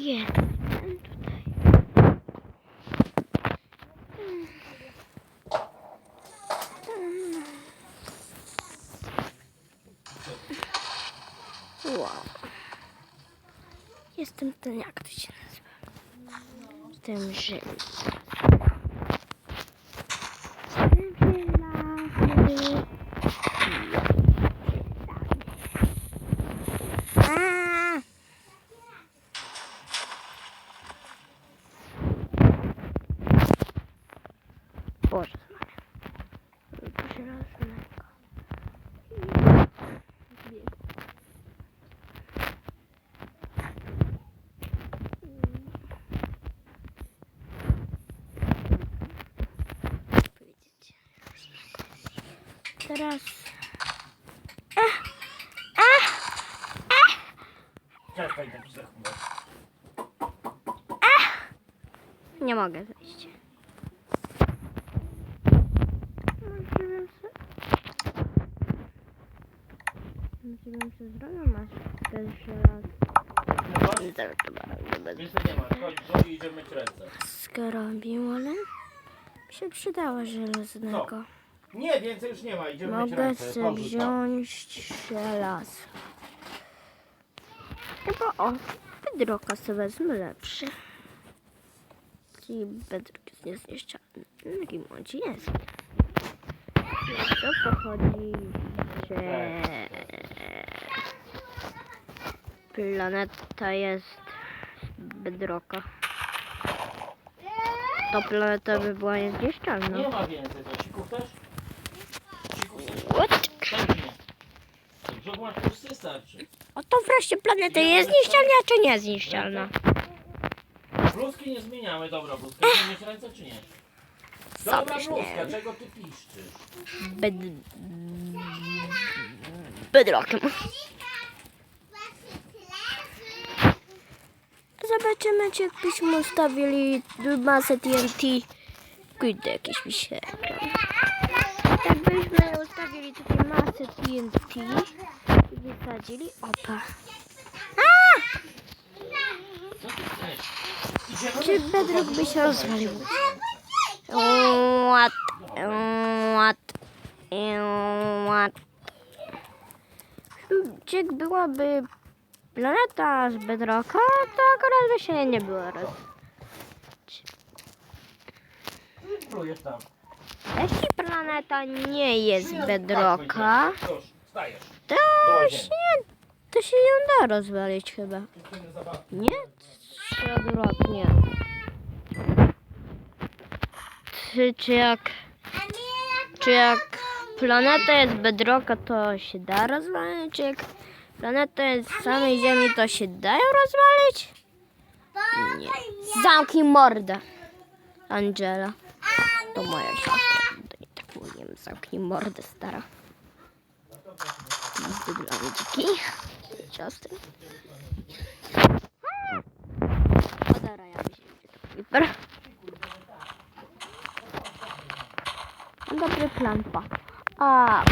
Jeden tutaj. Wow. Jestem ten, jak to się nazywa? Jestem żywy. Teraz... Czekaj, tak. Nie mogę zejść. Może bym się zrobił, masz. No chodź, bardzo Więcej nie ma. Chodź, idziemy myć ręce. skrobił, ale mi się przydało żelaznego. Nie, więcej już nie ma. Idziemy myć Mogę ręce. sobie Porzuć to. wziąć żelazo. Chyba o, bedroka sobie wezmę lepszy. Czyli bedrock jest niezniszczalny. Jaki młodzi jest. To pochodzi, że planeta jest z bedrocka. To planeta by była niezniszczalna. Nie ma więcej. To sików też? Sików też? What? Tak czy nie? Brzuch masz pusty, starczy. Oto wreszcie planeta jest zniszczalna czy niezniszczalna? Bluzki nie zmieniamy. Dobra, bluzka. Myć ręce czy nie? Dobra Sobie bluzka, nie. czego ty piszczysz? Bed... Bedrockiem. Zobaczymy, czy jakbyśmy ustawili masę TNT. Kurde, jakiś mi się ekran. Jakbyśmy ustawili tutaj masę TNT wysadzili, opa. Co ty chcesz? Idziemy Czy bedrock by się rozwalił? What? What? What? Jak byłaby planeta z bedrocka, to akurat by się nie było roz... Jeśli planeta nie jest bedrocka, to. Się, nie, to się ją da rozwalić chyba. Nie? Czy odwrotnie? Czy, czy jak... Czy jak planeta jest bedrocka, to się da rozwalić? Czy jak planeta jest z samej Ziemi, to się da ją rozwalić? Nie. Zamknij mordę, Angela. To moja siostra. To nie tak mówiłem. Zamknij mordę, stara. Wygląda dziki. Siostry. Podara ja Creeper. Mam dobry plan, pa. A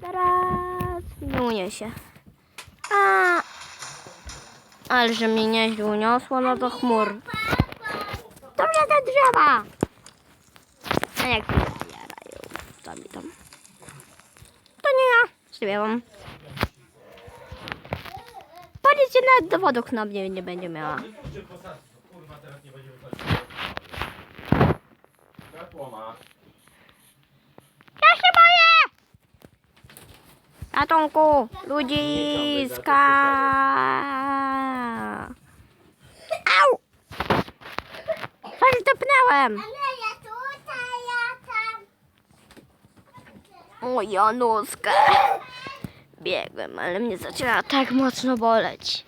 teraz nie uniesie. A ale że mnie nieźle uniosło, no to chmur. To mnie te drzewa! A jak mnie zjarają sami tam. To nie ja. Śpiewam. Policja nawet dowodów na mnie nie będzie miała. Ja się boję! Ratunku! Ludziska! Au! Coś dopnęłem! O, Januskę! Biegłem, ale mnie zaczęła tak mocno boleć.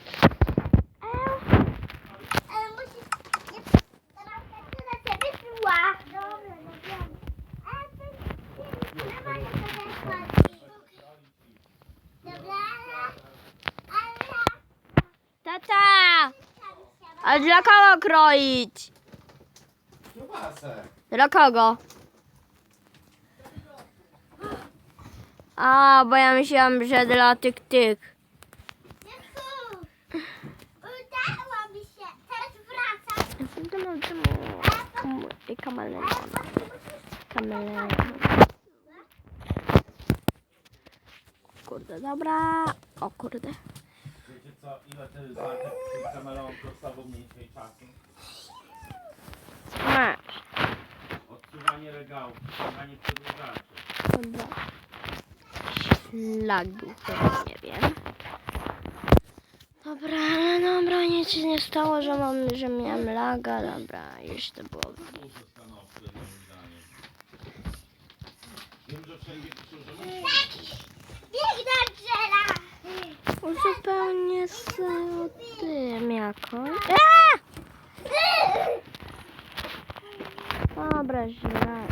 Tata! A dla kogo kroić? Dla kogo? A, bo ja myślałam, że dla tych tych. Udało mi się. Teraz wracam. Kameleon. Kameleon. Kurde, dobra. O kurde. Wiecie co, ile to jest zakup tych kameleon kosztował mniej tej czasu? Masz. Odsuwanie regałów, odsuwanie przedłużaczy. Dobra. Śladu, teraz nie wiem. Dobra, ale dobra, nic się nie stało, że mam, że miałem laga. Dobra, już to było. Uzupełnię z tym jakoś. Dobra, źle.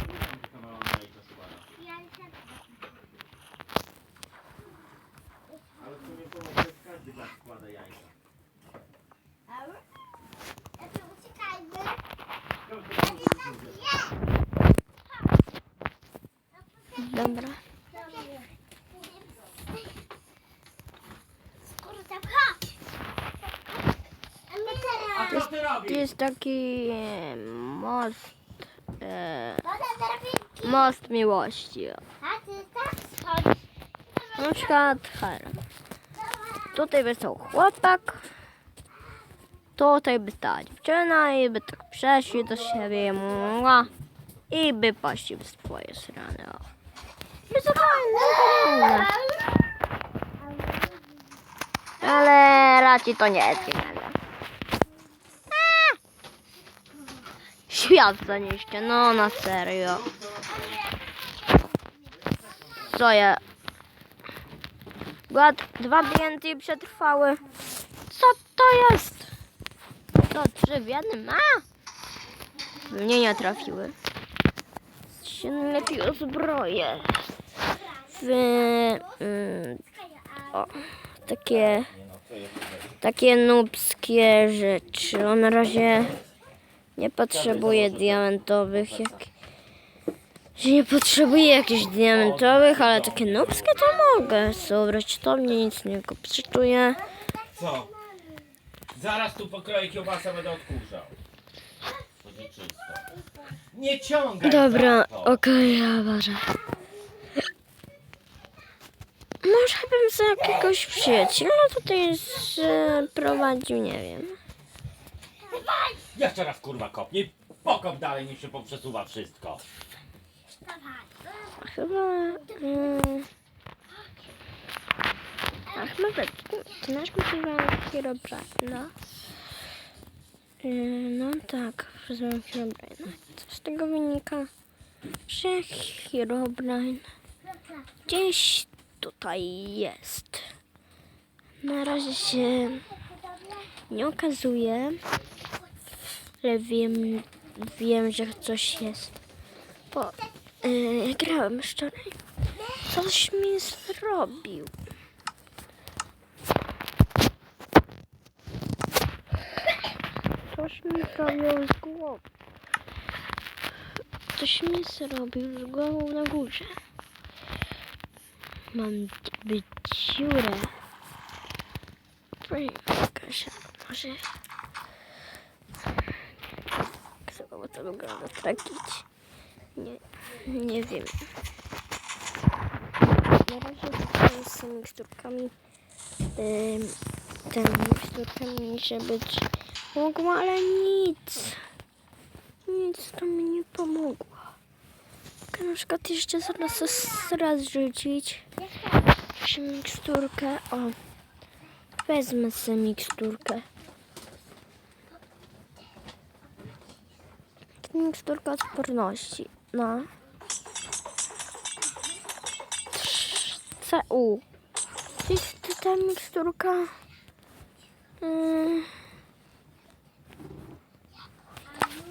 Dobra. A co ty Tu robisz? jest taki e, most. E, Woda drabinki. most miłości. o. A ty tak schodź. Na przykład Hera. Tutaj by stał chłopak. Tutaj by stała dziewczyna i by tak przeszli do siebie mua, i by poszli w swoje strony. O. Zupełnie, Ale raczej to nie jest genialne. Świat zanieście, no na serio. Co ja? Była dwa DNT przetrwały. Co to jest? To trzy w jednym? A! Mnie nie trafiły. Się lepiej uzbroję. W mm, o, takie takie nubskie rzeczy. On na razie nie potrzebuje diamentowych jak że nie potrzebuję jakichś diamentowych, ale takie nubskie to mogę sobrać. To mnie nic nie kosztuje. Co? Zaraz tu pokroję kiełbasę, będę odkurzał. Nie ciągaj Dobra, okej, ja ważę. Może bym za jakiegoś przyjaciela tutaj prowadził, nie wiem. Jeszcze raz kurwa kopnij. Pokop dalej, niech się poprzesuwa wszystko. Chyba... Mm, a chyba we- ty masz możliwe Herobrina? Yy, no tak, rozumiem Herobrina. Co z tego wynika? Że Herobrine gdzieś tutaj jest. Na razie się nie okazuje, ale wiem, wiem, że coś jest. Bo yy, grałem wczoraj. Coś mi zrobił. Coś mi zrobił z głową. Coś mi zrobił z głową na górze. Mam jakby dziurę. Kasia, może... Chyba to wygląda tragicznie. Nie, nie wiem. Na razie z tymi miksturkami. Ym, tymi miksturkami się być mogło, ale nic. Nic to mi nie pomogło. Na przykład jeszcze zaraz raz rzucić. Miksturkę. O. Wezmę sobie miksturkę. Miksturka odporności. No. CU. Jest ta miksturka.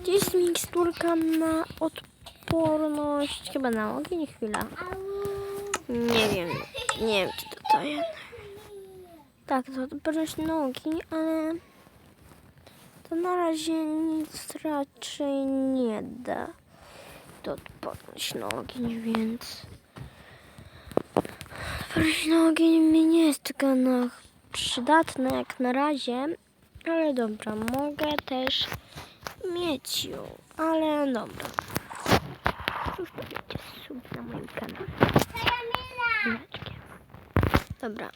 Gdzie jest miksturka na odporność? Chyba na ogień, chwila. Nie wiem. Nie wiem, czy to to jest. Tak, to odporność na ogień, ale to na razie nic raczej nie da. To odporność na ogień, więc... Odporność na ogień mi nie jest taka na przydatna jak na razie, ale dobra, mogę też mieć ją, ale dobra. Dobra.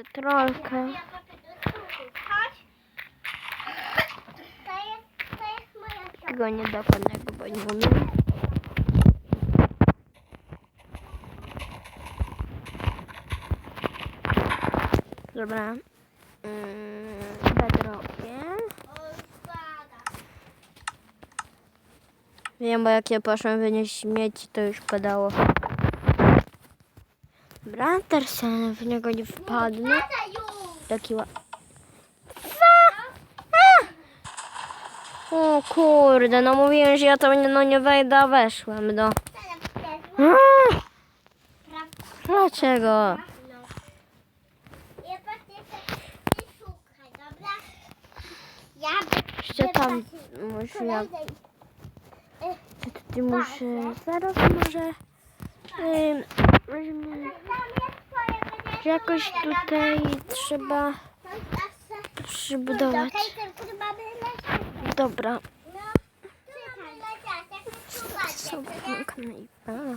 Sobie trollkę. Tego nie dokładnego, bo nie umiem. Dobra. Bedrokiem. Wiem, bo jak ja poszłam wynieść śmieci, to już padało. Ja w niego nie wpadnę. Taki ła... O kurde, no mówiłem, że ja tam nie- no nie wejdę, a weszłem, no. Mm, Dlaczego? Jeszcze tam muszę jak... Ty muszę... Zaraz może... Że jakoś tutaj trzeba przybudować. Dobra. A.